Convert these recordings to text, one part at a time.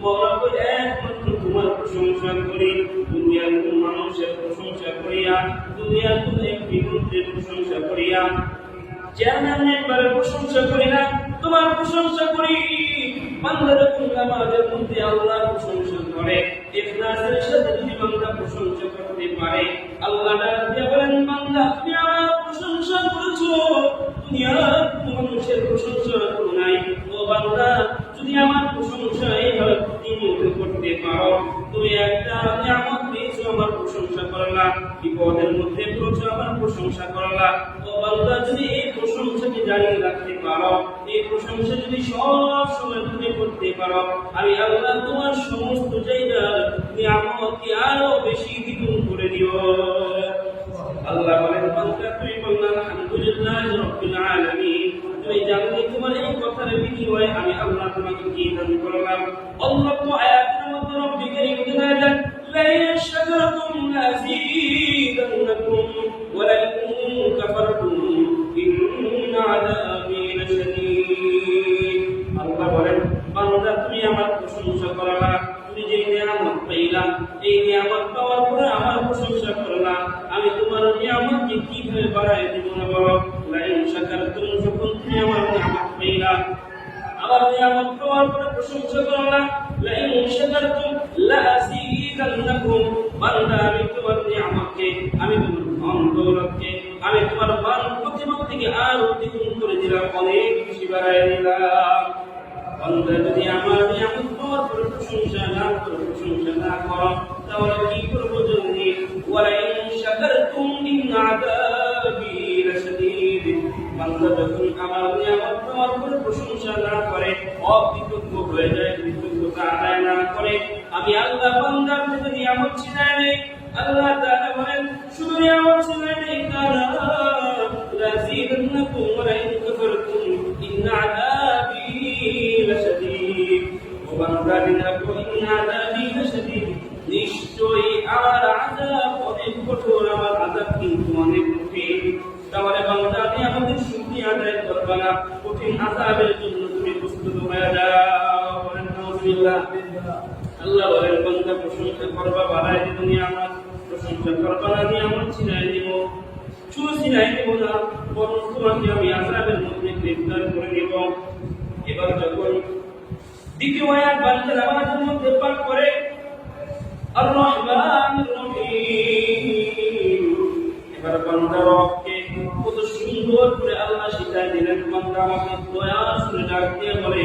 একমাত্র তোমার প্রশংসা করি দুনিয়ার কোন মানুষের প্রশংসা করিয়া দুনিয়ার কোন একটি মন্ত্রীর প্রশংসা করিয়া চেয়ারম্যান মেম্বারের প্রশংসা করি না তোমার প্রশংসা করি বান্দার আমাদের মধ্যে আল্লাহ প্রশংসা করে ইখলাসের সাথে যদি বান্দা প্রশংসা করতে পারে আল্লাহ বলেন বান্দা তুমি আমার প্রশংসা করলা ও আল্লাহ, যদি এই প্রশংসাকে জানিয়ে রাখতে পারো, এই প্রশংসা যদি সব সময় তুমি করতে পারো, আমি আল্লাহ তোমার সমস্ত জায়গার নিয়ামতকে আরও বেশি দ্বিগুণ করে দিও। আল্লাহ বলেন, বান্দা, তুমি বললা, আলহামদুলিল্লাহ রব্বিল আলামিন। তুমি জানলে তোমার এই কথার বিনিময়ে আমি আল্লাহ তোমাকে কি দান করলাম। আল্লাহ আয়াতের মধ্যে রব্বিকে ইউদিনা দেন লা ইয়াশগারুকুম শাকার তুমি লাযিদান্নাকুম বান্দা আমি তোমার নিয়ামতকে আমি তোমার ধন দৌলতকে, আমি তোমার মান প্রতিমা থেকে আরও দ্বিগুণ করে দিলাম, অনেক বেশি বাড়াই দিলাম। বান্দা যদি আমার নিয়ামত পাওয়ার পরে প্রশংসা না করে, প্রশংসা না করো, তাহলে কি করব যদি ওয়ালাইন শাকারতুম ইন আযাবি লাশাদীদ বান্দা যখন আমার নিয়ামত পাওয়ার পরে প্রশংসা না করে অকৃতজ্ঞ হয়ে যায় আমাদের শুকরিয়া আদায় করবা না। কঠিন আযাবের জন্য তুমি প্রস্তুত হয়ে যাও। আল্লাহ বলেন, বান্দা প্রশংসা করবা বাড়াই দিব নিয়ামত প্রশংসা করবা না নিয়ামত ছিনাই দিব। শুধু ছিনাই দিব না, বরং তোমাকে আমি আযাবের মধ্যে গ্রেফতার করে নিব। এবার যখন দ্বিতীয় আয়াত বান্দার আমাদের মধ্যে পাক করে আর রহমান রহিম। এবার বান্দা রবকে কত সুন্দর করে আল্লাহ শিখাই দিলেন। বান্দা আমাকে দয়া শুনে ডাক দিয়ে বলে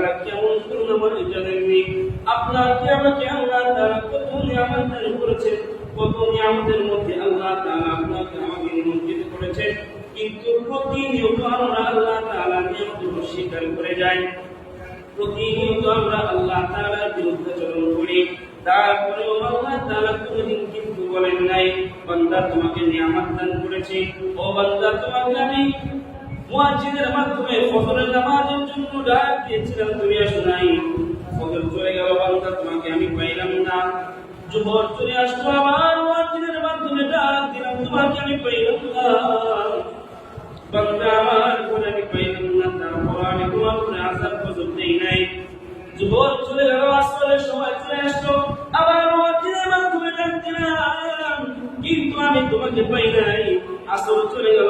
আমাকে আল্লাহ তাআলা কত নিয়ামত দান করেছেন কত নিয়ামতের মধ্যে আল্লাহ তাআলা আপনাকে আমাকে নিমন্ত্রিত করেছেন কিন্তু প্রতিনিয়ত আমরা আল্লাহ তাআলা নিয়মকে অস্বীকার করে যাই। প্রতিনিয়ত আমরা আল্লাহ তাআলার বিরুদ্ধে চলন করি। তারপরেও আল্লাহ তাআলা কোনদিন কিন্তু বলেন নাই, বান্দা তোমাকে নিয়ামত দান করেছি। ও বান্দা, তোমাকে আমি মুয়াজ্জিনের মাধ্যমে ফজরের নামাজের জন্য ডাক দিয়েছিলাম, তুমি আসো নাই। ফজর চলে গেল বান্দা তোমাকে আমি পাইলাম না। জোহর চলে আসলো আবার মুয়াজ্জিনের মাধ্যমে ডাক দিলাম, তোমাকে আমি পাইলাম না। বান্দা আমার কোন আমি পাইলাম না। তারপর আমি তোমার কোন আসার খোঁজ নেই নাই। যুবক চলে গেল, আসরের সময় চলে আসলো, আবার মসজিদের মাধ্যমে ডাক দিলাম। কিন্তু আমি তোমাকে পাই নাই। আসর চলে গেল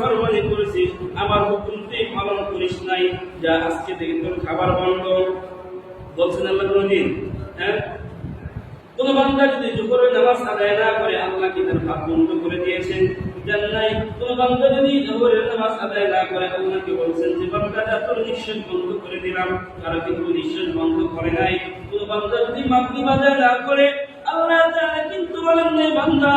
নাফরমান করেছিস আমার হুকুম পালন করিস নাই, যা আজকে থেকে তোর খাবার বন্ধ। বলছেন আল্লাহ কোনদিন হ্যাঁ? কোন বান্দা যদি জোহরের নামাজ আদায় না করে, আল্লাহ কি তার বন্ধ করে দিয়েছেন? বান্দা যদি নামাজ আদায় না করে আল্লাহকে বলছেন যে বান্দাটা তোর নিঃশ্বাস বন্ধ করে দিলাম কিন্তু নিঃশ্বাস বন্ধ করে নাই? বান্দা যদি মাগরিব আদায় না করে, আল্লাহ তাআলা কিন্তু বলেন নাই, বান্দা,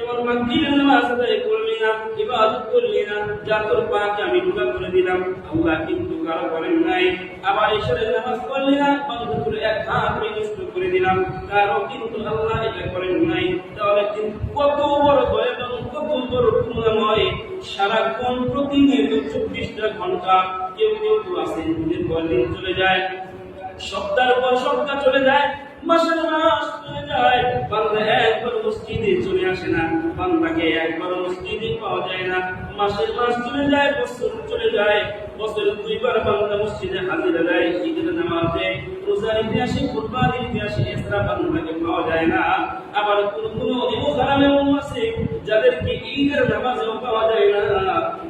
এবার মাগরিবের নামাজ আদায় না ইবাদত করলি না যা তোর পাকে আমি গুনাহ করে দিলাম। আল্লাহ কিন্তু কারও বলেন নাই। আবার ঈশ্বরের নামাজ না বন্ধ করে এক হাত নষ্ট করে দিলাম। কারও কিন্তু আল্লাহ এটা করেন নাই। তাহলে কত বড় দয়া এবং কত বড় করুণাময়, সারাক্ষণ প্রতিনিয়ত চব্বিশটা ঘণ্টা কেউ কেউ তো আছে দিনের পর দিন, চলে যায়। সপ্তাহের পর সপ্তাহ চলে যায়। আবার কোন কোন অলিমু হারাম আছে, যাদেরকে ঈদের নামাজেও পাওয়া যায় না।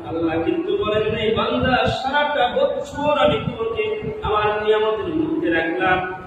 আল্লাহ কিন্তু বলেন নাই বান্দা সারাটা বছর আমি তোমাকে আমার নিয়ামতের মধ্যে রাখলাম।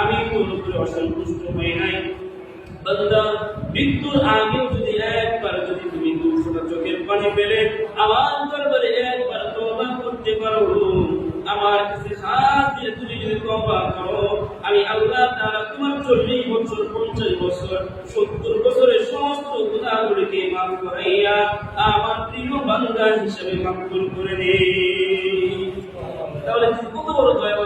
আমি কোন করে অসন্তুষ্ট হই নাই। বান্দা মৃত্যুর আগেও যদি একবার যদি তুমি দুশোটা চোখের পানি পেলে আমার দরবারে একবার তওবা করতে পারো, আমার কাছে হাত দিয়ে তুমি যদি তওবা করো, আমি আল্লাহ তাআলা তোমার চল্লিশ বছর, পঞ্চাশ বছর, সত্তর বছরের সমস্ত গুণাগুলিকে মাফ করাইয়া আমার প্রিয় বান্দা হিসেবে মাকবুল করে নে তাহলে কত বড় দয়াবান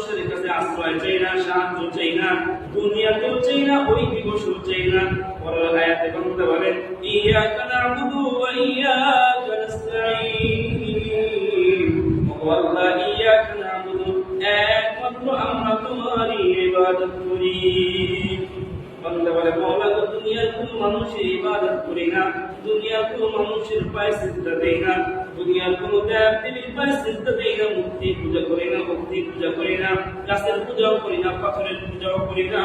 মানুষের কাছে আশ্রয় চাই না, সাহায্য চাই না দুনিয়াতেও চাই না ওই দিবসও চাই না। পরের আয়াতে বলতে বলেন ইয়াকা না'বুদু ওয়া ইয়াকা নাস্তাঈন। ও আল্লাহ ইয়াকা না'বুদু, একমাত্র আমরা তোমারই ইবাদত করি। বান্দা বলে মৌলা, তো দুনিয়ার কোন মানুষের ইবাদত করি না, দুনিয়ার কোন মানুষের পায়ে সিজদা দেই না। দুনিয়ার কোন দেব দেবীর সিজদা দেই না, মূর্তি পূজা করি না, ভক্তি পূজা করি না, গাছের পূজাও করি না, পাথরের পূজাও করি না,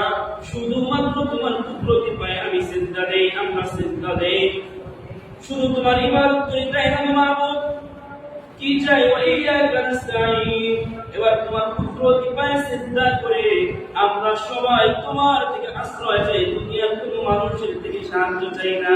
শুধুমাত্র তোমার কুদরতি পায়ে আমি সিজদা দেই, আমরা সিজদা দেই। শুধু তোমার ইবাদত করি, তাই না মাবুদ কি চাই ওয়াইয়াকা নাস্তাঈন এবার তোমার কুদরতি পায়ে সিজদা করে আমরা সবাই তোমার থেকে আশ্রয় চাই, দুনিয়ার কোনো মানুষের থেকে সাহায্য চাই না।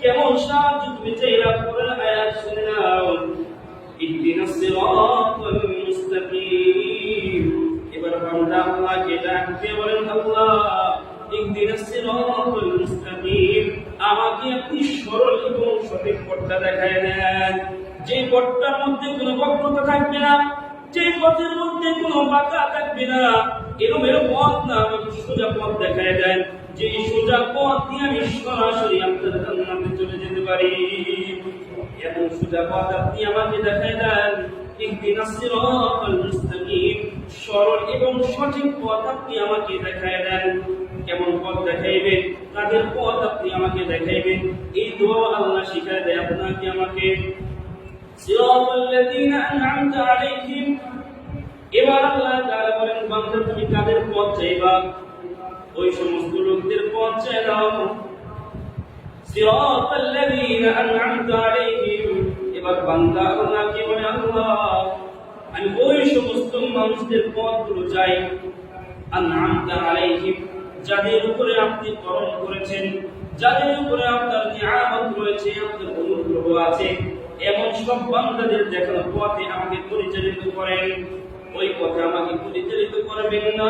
কেমন সাহায্য তুমি চাইরা পরের আয়াত শুনে নাও। সিরাতাল মুস্তাকিম। এবার বান্দা আল্লাহকে ডাক দিয়ে বলেন, আল্লাহ সিরাতাল মুস্তাকিম। আমাকে আপনি সরল এবং সঠিক পথটা দেখায় দেন যে পথটার মধ্যে কোনো বক্রতা থাকবে না যে পথের মধ্যে কোনো বাঁকা থাকবে না এরকম এরকম পথ না, আমাকে সোজা পথ দেখায় দেন। যে সোজা পথ দিয়ে আমি সরাসরি আপনার জান্নাতে চলে যেতে পারি। এবং সোজা পথ আপনি আমাকে দেখাই দেন। সরল এবং সঠিক পথ আপনি আমাকে দেন। কেমন পথ দেখাইবেন তাদের পথ আপনি আমাকে দেখাইবেন এই দোয়া আল্লাহ দেয় আপনাকে আমাকে। এবার আল্লাহ বলেন তুমি কাদের পথ চাইবা? ওই সমস্ত লোকদের পথ চাই দাও صراط الذين أنعمت عليهم এবার বান্দা আল্লাহকে বলে আল্লাহ আমি ওই সমস্ত মানুষদের পথগুলো চাই আনআমতা আলাইহিম যাদের উপরে আপনি করম করেছেন যাদের উপরে আপনার নিয়ামত রয়েছে আপনার অনুগ্রহ আছে এমন সব বান্দাদের দেখানো পথে আমাকে পরিচালিত করেন ওই পথে আমাকে পরিচালিত করবেন না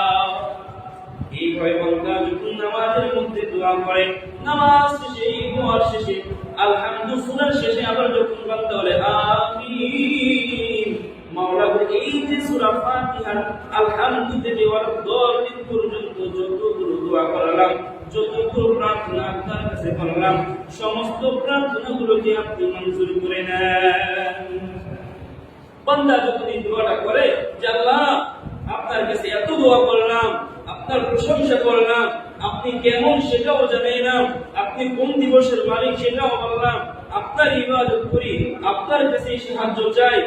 এই ভয় যখন নামাজের মধ্যে দোয়া করে, নামাজ শেষে দোয়ার শেষে সুরার শেষে আবার যখন বান্দা বলে, আমিন। মাওলা এই যে পর্যন্ত যতগুলো দোয়া যতগুলো প্রার্থনা আপনার কাছে করলাম, সমস্ত আপনি মঞ্জুর করে নেন। বান্দা যখন দোয়াটা করে আপনার কাছে এত দোয়া করলাম আপনার প্রশংসা করলাম। আপনি কেমন সেটাও জানাইলাম আপনি কোন দিবসের মালিক সেটাও বললাম আপনার ইবাদত করি, আপনার কাছে সাহায্য চাই।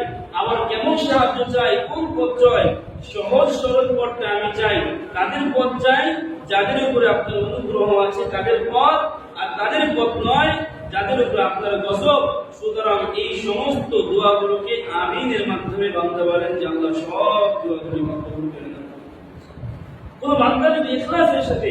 আবার কেমন সাহায্য চাই? কোন পথ চাই? সহজ সরল পথটা আমি চাই। তাদের পথ চাই, যাদের উপরে আপনার অনুগ্রহ আছে তাদের পথ। আর তাদের পথ নয়, যাদের উপরে আপনার গজব। সুতরাং এই সমস্ত দোয়াগুলোকে আমিনের মাধ্যমে বান্দা বলেন যে আল্লাহ সব দোয়াগুলি করে নেন কোন বান্দা যদি ইখলাসের সাথে।